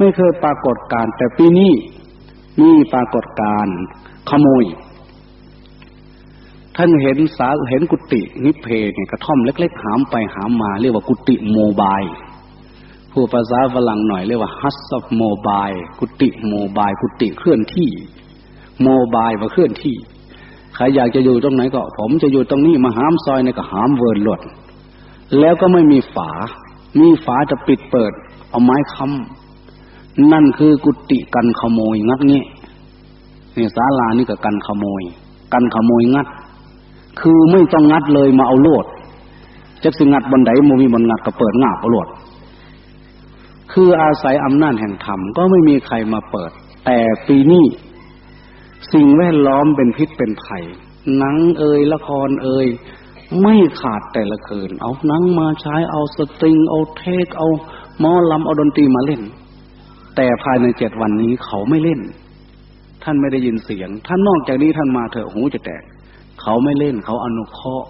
ไม่เคยปรากฏการ แต่ปีนี้มีปรากฏการขโมย ท่านเห็นสาเห็นกุฏินิเพเนี่ยกระท่อมเล็ก ๆ หามไปหามมาเรียกว่ากุฏิโมบายผู้ภาษาฝรั่งหน่อยเรียกว่าฮัสซอฟโมบายกุฏิโมบายกุฏิเคลื่อนที่ โมบายว่าเคลื่อนที่ใครอยากจะอยู่ตรงไหนก็ ผมจะอยู่ตรงนี้มาหามซอยในก็หามเวิร์นหลดแล้วก็ไม่มีฝา มีฝาจะปิดเปิด เอาไม้ค้ำ นั่นคือกุฏิกันขโมยงัดเงี้ยนี่ศาลานี่ก็กันขโมย กันขโมยงัด คือไม่ต้องงัดเลยมาเอาโลดจะสิงัดบนไดโมมีบนงัดก็เปิดงาบเอาโลดคืออาศัยอำนาจแห่งธรรมก็ไม่มีใครมาเปิด แต่ปีนี้สิ่งแวดล้อมเป็นพิษเป็นภัยหนังเอยละครเอยไม่ขาดแต่ละคืน เอาหนังมาใช้เอาสตริง เอาเทคเอามอลำเอาดนตรีมาเล่น แต่ภายในเจ็ดวันนี้เขาไม่เล่น ท่านไม่ได้ยินเสียง ท่านนอกจากนี้ท่านมาเถอะหูจะแตก เขาไม่เล่น เขาอนุเคราะห์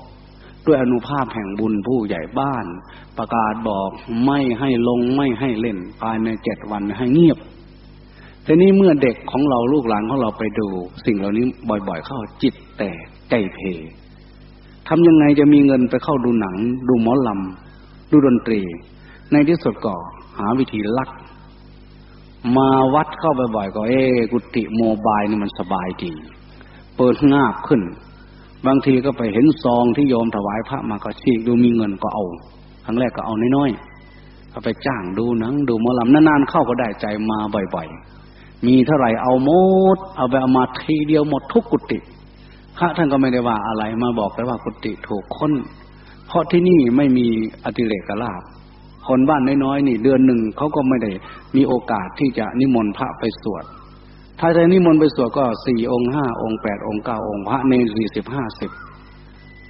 ด้วยอนุภาพแห่งบุญผู้ใหญ่บ้าน ประกาศบอกไม่ให้ลงไม่ให้เล่น ภายในเจ็ดวันให้เงียบทีนี้เมื่อเด็กของเราลูกหลานของเราไปดู สิ่งเหล่านี้บ่อยๆ เข้าจิตแต่ใจเพทำยังไงจะมีเงินไปเข้าดูหนัง ดูหมอลำดูดนตรี ในที่สุดก็หาวิธีลัก มาวัดเข้าไปบ่อยก็เอกุฏิโมบายนี่มันสบายดีเปิดงาบขึ้น บางทีก็ไปเห็นซองที่โยมถวายพระมาก็ชีกดูมีเงินก็เอา ครั้งแรกก็เอาน้อยๆเอาไปจ้างดูหนัง ดูมอลำนานๆเข้าก็ได้ใจมาบ่อยๆ มีเท่าไหร่เอาหมด เอาไปเอามาทีเดียวหมดทุกกุฏิพระท่านก็ไม่ได้ว่าอะไรมาบอกแต่ว่ากุฏิถูกค้น เพราะที่นี่ไม่มีอติเลกลาภ คนบ้านน้อยๆนี่เดือนหนึ่งเขาก็ไม่ได้มีโอกาสที่จะนิมนต์พระไปสวด ถ้าจะนิมนต์ไปสวดก็สี่องค์ห้าองค์แปดองค์เก้าองค์พระเนรสี่สิบห้าสิบ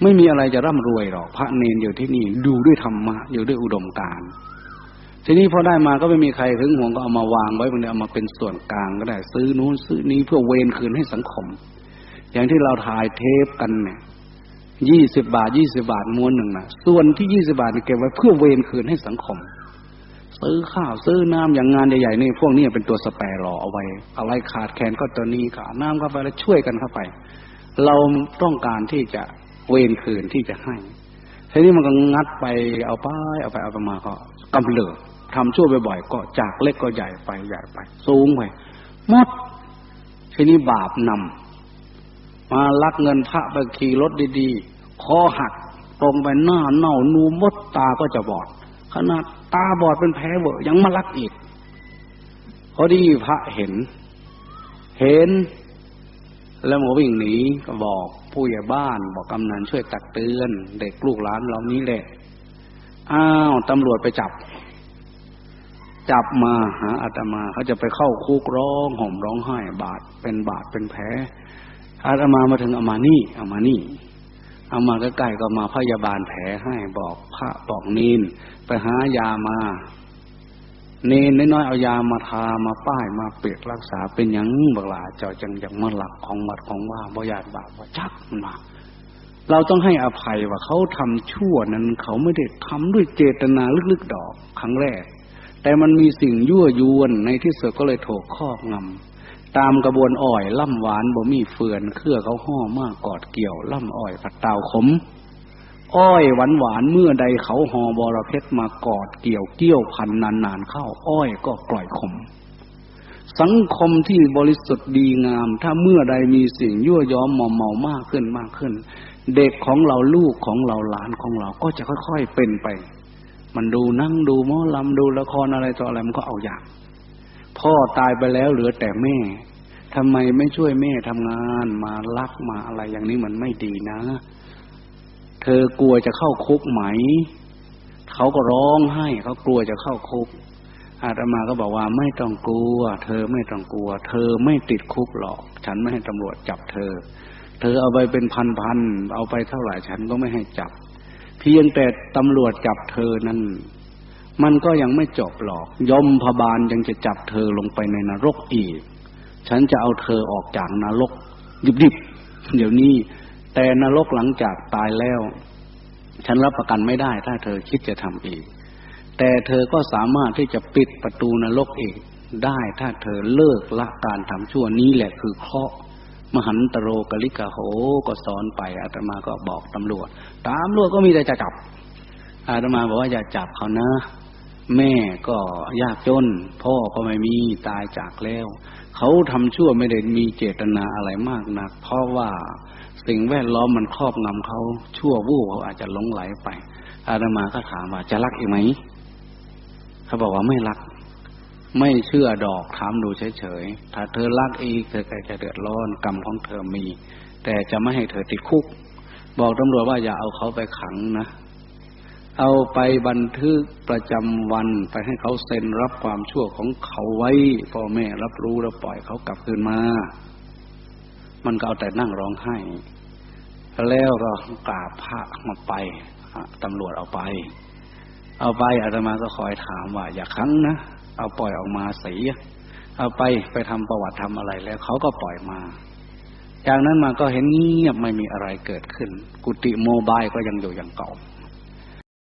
ไม่มีอะไรจะร่ำรวยหรอกพระเนรอยู่ที่นี่ดูด้วยธรรมะอยู่ด้วยอุดมการทีนี้พอได้มาก็ไม่มีใครถึงห่วงก็เอามาวางไว้บนนี้เอามาเป็นส่วนกลางก็ได้ ซื้อนู้นซื้อนี้เพื่อเวนคืนให้สังคม อย่างที่เราถ่ายเทปกันเนี่ย ยี่สิบบาทยี่สิบาทม้วนหนึ่งนะส่วนที่ยี่สิบาทเก็บไว้เพื่อเวนคืนให้สังคม ซื้อข้าวซื้อน้ำอย่างงานใหญ่ๆนี่พวกนี้เป็นตัวสแปรรอเอาไว้ อะไรขาดแคลนก็ตัวนี้ขาน้ำเข้าไปแล้วช่วยกันเข้าไป เราต้องการที่จะเวนคืนที่จะให้ทีนี้มันก็งัดไปเอาไปเอาไปเอาไปมาก็กำเริบทำชั่วบ่อยๆก็จากเล็กก็ใหญ่ไปใหญ่ไป สูงไปหมดทีนี้บาปนำ มาลักเงินพระไปขี่รถดีๆ คอหักตรงไปหน้าเน่านูมดตาก็จะบอด ขนาดตาบอดเป็นแผลเวอยังมาลักอีกพอดีพระเห็น เห็น แล้วหมอวิ่งหนีก็บอกผู้ใหญ่บ้าน บอกกำนันช่วยตักเตือน เด็กลูกหลานเหล่านี้แหละ อ้าวตำรวจไปจับ จับมาหาอาตมาเขาจะไปเข้าคุกร้องห่มร้องไห้บาดเป็นบาดเป็นแผล อาตมามาถึงเอามานี่เอามานี่เอามาใกล้ๆก็มาพยาบาลแผลให้บอกพระบอกนีนไปหายามาเนนน้อยๆเอายามาทามาป้ายมาเปียกรักษาเป็นอย่างบักหลาเจ้าจังอย่างมาหลักของวัดของว่าบ่ยาดบาปว่าจักมันมาเราต้องให้อภัยว่าเขาทำชั่วนั้น เขาไม่ได้ทำด้วยเจตนาลึกๆดอกครั้งแรก แต่มันมีสิ่งยั่วยวนในที่สุดก็เลยโถกครอบงำ ตามกระบวนอ้อยล่ำหวานบ่มีเฟือนเครือเขาห่อมากกอดเกี่ยวล่ำอ้อยผัดเตาขม อ้อยหวานหวานเมื่อใดเขาห่อบอระเพ็ดมากอดเกี่ยวเกี่ยวพันนานนานเข้า อ้อยก็กล่อยขม สังคมที่บริสุทธิ์ดีงาม ถ้าเมื่อใดมีสิ่งยั่วย้อมมอมเมามากขึ้นมากขึ้น เด็กของเราลูกของเราหลานของเราก็จะค่อย ๆเป็นไป มันดูนั่งดูมอลำดูละครอะไรต่ออะไรมันก็เอาอย่าง พ่อตายไปแล้วเหลือแต่แม่ทำไมไม่ช่วยแม่ทำงานมารักมาอะไรอย่างนี้มันไม่ดีนะ เธอกลัวจะเข้าคุกไหม เขาก็ร้องไห้เขากลัวจะเข้าคุก อาตมาก็บอกว่าไม่ต้องกลัว เธอไม่ต้องกลัว เธอไม่ติดคุกหรอก ฉันไม่ให้ตำรวจจับเธอ เธอเอาไปเป็นพันๆเอาไปเท่าไหร่ฉันก็ไม่ให้จับ เพียงแต่ตำรวจจับเธอนั้น มันก็ยังไม่จบหรอก ยมพบาลยังจะจับเธอลงไปในนรกอีก ฉันจะเอาเธอออกจากนรก ดิบๆ เดี๋ยวนี้ แต่นรกหลังจากตายแล้ว ฉันรับประกันไม่ได้ ถ้าเธอคิดจะทำอีก แต่เธอก็สามารถที่จะปิดประตูนรกอีกได้ถ้าเธอเลิกละการทำชั่วนี้แหละคือเคราะห์มหันตโรกลิกาโหก็สอนไปอาตมาก็บอกตำรวจตำรวจก็มีแต่จะจับอาตมาบอกว่าอย่าจับเขานะ แม่ก็ยากจน พ่อก็ไม่มีตายจากแล้ว เขาทำชั่วไม่ได้มีเจตนาอะไรมากนัก เพราะว่าสิ่งแวดล้อมมันครอบงำเขาชั่ววูบเขาอาจจะหลงไหลไป อาตมาก็ถามว่าจะรักอีกไหมเขาบอกว่าไม่รัก ไม่เชื่อดอกถามดูเฉยๆถ้าเธอรักอีกเธอจะเดือดร้อนกรรมของเธอมี แต่จะไม่ให้เธอติดคุก บอกตำรวจว่าอย่าเอาเขาไปขังนะ เอาไปบันทึกประจำวันไปให้เขาเซ็นรับความชั่วของเขาไว้พ่อแม่รับรู้แล้วปล่อยเขากลับคืนมา มันก็เอาแต่นั่งร้องไห้ แล้วก็กราบพระมาไปตำรวจเอาไป เอาไปอาตมาก็คอยถามว่า อย่าคั้งนะเอาปล่อยออกมาเสียเอาไปไปทำประวัติทำอะไรแล้วเขาก็ปล่อยมา จากนั้นมาก็เห็นเงียบไม่มีอะไรเกิดขึ้น กุฏิโมบายก็ยังอยู่อย่างเก่า